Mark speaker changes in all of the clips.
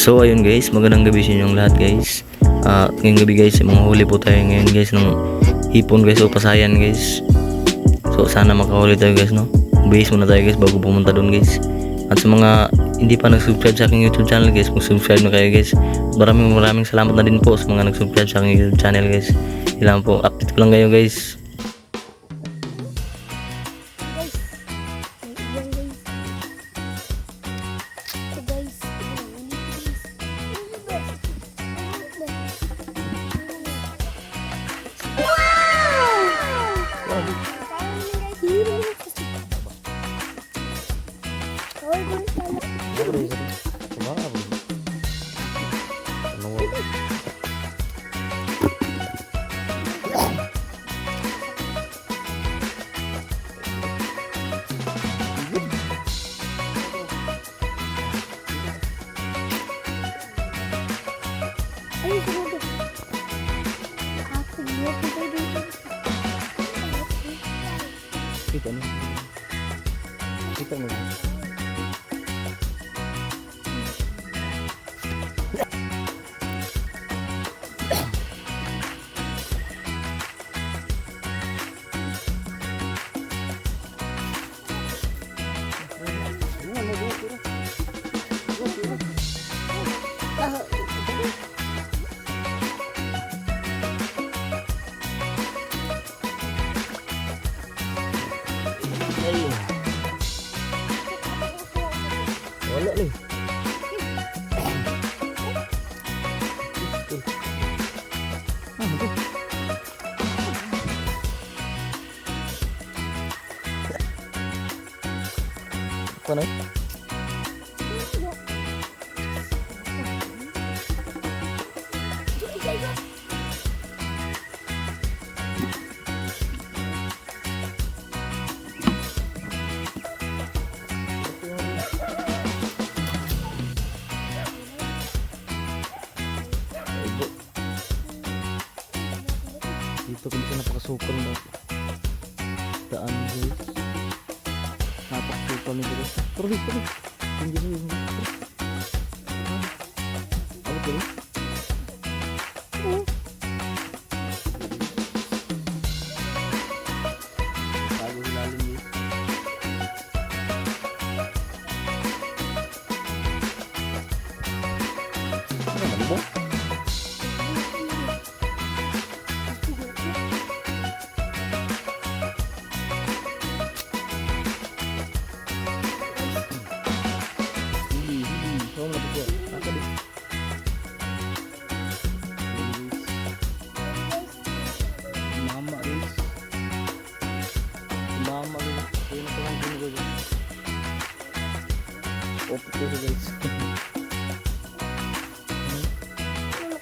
Speaker 1: So ayun guys, magandang gabi sa inyong lahat guys. Ah, ngayong gabi guys, mga huli po tayo ngayon guys ng hipon guys o pasayan guys. So sana makahuli tayo guys no. Base muna tayo guys bago pumunta doon guys. At sa mga hindi pa nag-subscribe sa aking YouTube channel guys, mag-subscribe na kayo guys. Maraming maraming salamat na din po sa mga nag-subscribe sa aking YouTube channel guys. Ilan po, update ko lang kayo guys. Kita mo. Kita mo. Nih? Dito kung saan napakasukal na daan guys. Napakasukal nito guys. Pero dito rin. Hindi na yung
Speaker 2: ka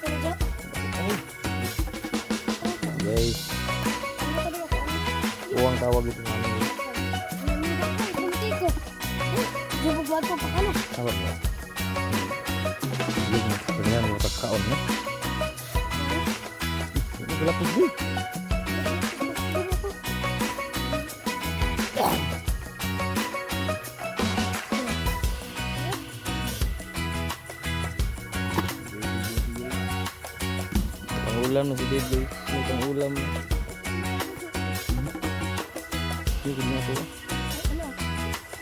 Speaker 2: na dyan?
Speaker 1: buwang tawag ito namin guys.
Speaker 2: Jumbo buat ko pa ka na.
Speaker 1: Tawag mo. Hindi mo. Ganyan mo pagkaon no? Hindi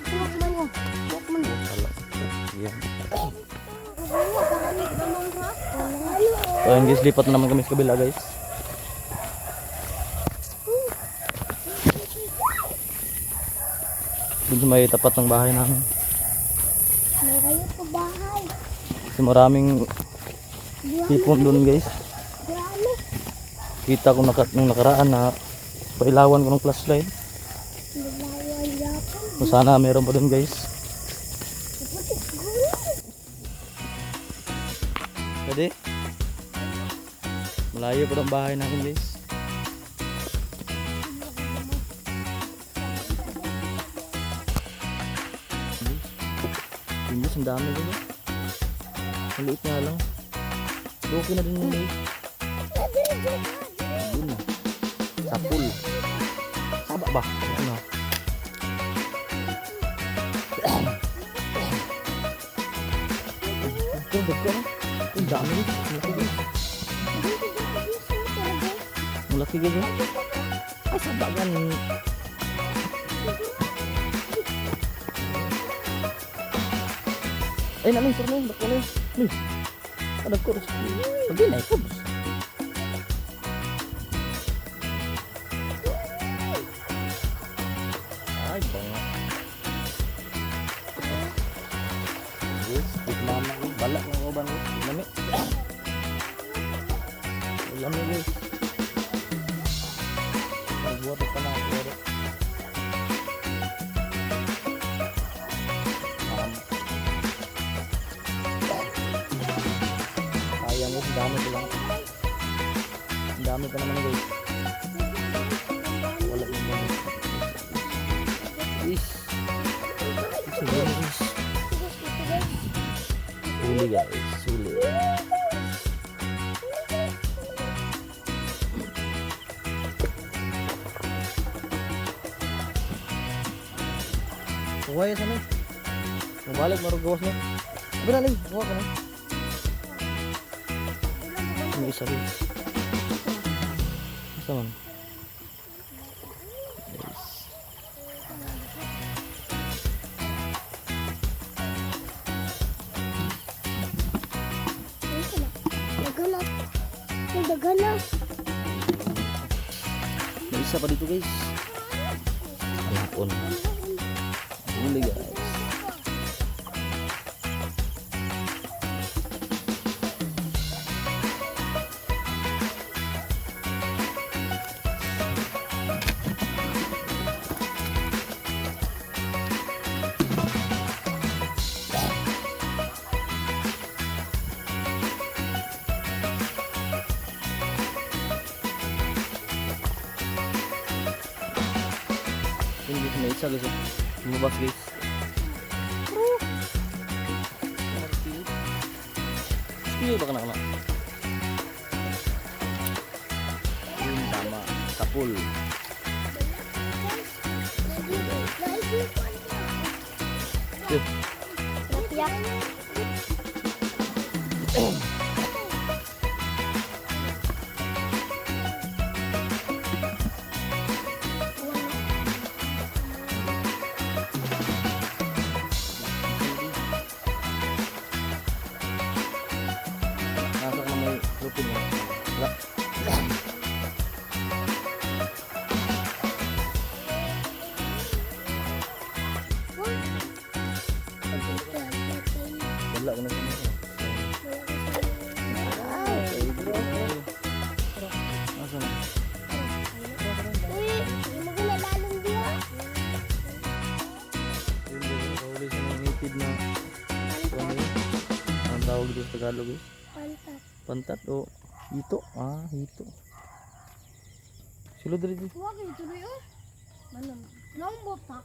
Speaker 2: Buwak man mo.
Speaker 1: Wala. Yan.
Speaker 2: Buwak ka na naman ha?
Speaker 1: So ayun guys, lipat na naman kami sa kabila guys. Dun sa may tapat ng bahay namin.
Speaker 2: May kayo po bahay.
Speaker 1: Kasi maraming hipon dun guys. Kita ko naka, nung nakaraan na pailawan ko ng flashlight. So sana meron pa dun guys. Pwede? Malayo pa ng bahay namin guys. Imbis, ang dami guys. Maliit nga lang. Okay na din yun guys. Yun na. Sapul. Saba ba? Ano? Ito, dagko na. Ang dami guys. Malaki guys. Malaki guys. oh. Ay, sa bagan. Ay, namin, sir na. Dagko na. Nih. Ah, Lami. Lami guys. Nagbuhat pa na ako. Um, Sayang ang dami ko lang. Ang dami pa naman guys. Huli guys, huli. Kuwaya sa na. Mabalik marug gawas na. Abi na lang, kuha ka na. May isa rin. Isa man.
Speaker 2: Nagana.
Speaker 1: May isa pa dito guys. Alapon. Huli guys. Guys, may isa guys. oh. Lumabas guys. Sige ba ka na ka na? Yun, tama. Kapul. Yun. Tawag dito sa Tagalog eh.
Speaker 2: Pantat.
Speaker 1: Pantat o hito. Ah, hito. Silo dali di.
Speaker 2: Huwag ito rin oh. Manam. Lambot pa.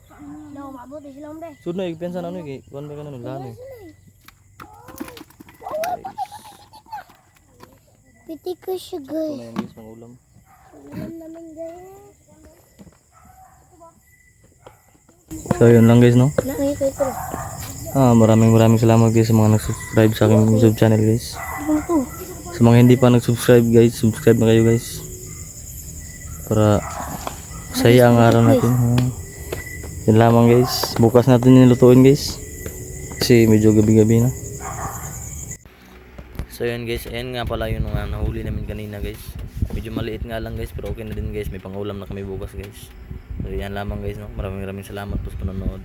Speaker 2: No, mabuti silang bre.
Speaker 1: Sud na ipensa na ano eh. Kuan ba ka na no? Lani.
Speaker 2: Piti ko siya
Speaker 1: Ito
Speaker 2: guys.
Speaker 1: na yung guys, mga ulam.
Speaker 2: Alam naman guys.
Speaker 1: So yun lang guys no.
Speaker 2: Nakita ito.
Speaker 1: Ah, maraming maraming salamat guys sa mga nag-subscribe sa aking YouTube channel guys. Sa mga hindi pa nag-subscribe guys, subscribe na kayo guys. Para saya ang araw natin. Yan lamang guys. Bukas natin nilutuin guys. Kasi medyo gabi-gabi na. So yun guys, ayan nga pala yung uh, nahuli namin kanina guys. Medyo maliit nga lang guys, pero okay na din guys. May pangulam na kami bukas guys. So yan lamang guys, no? Maraming maraming salamat po sa panonood.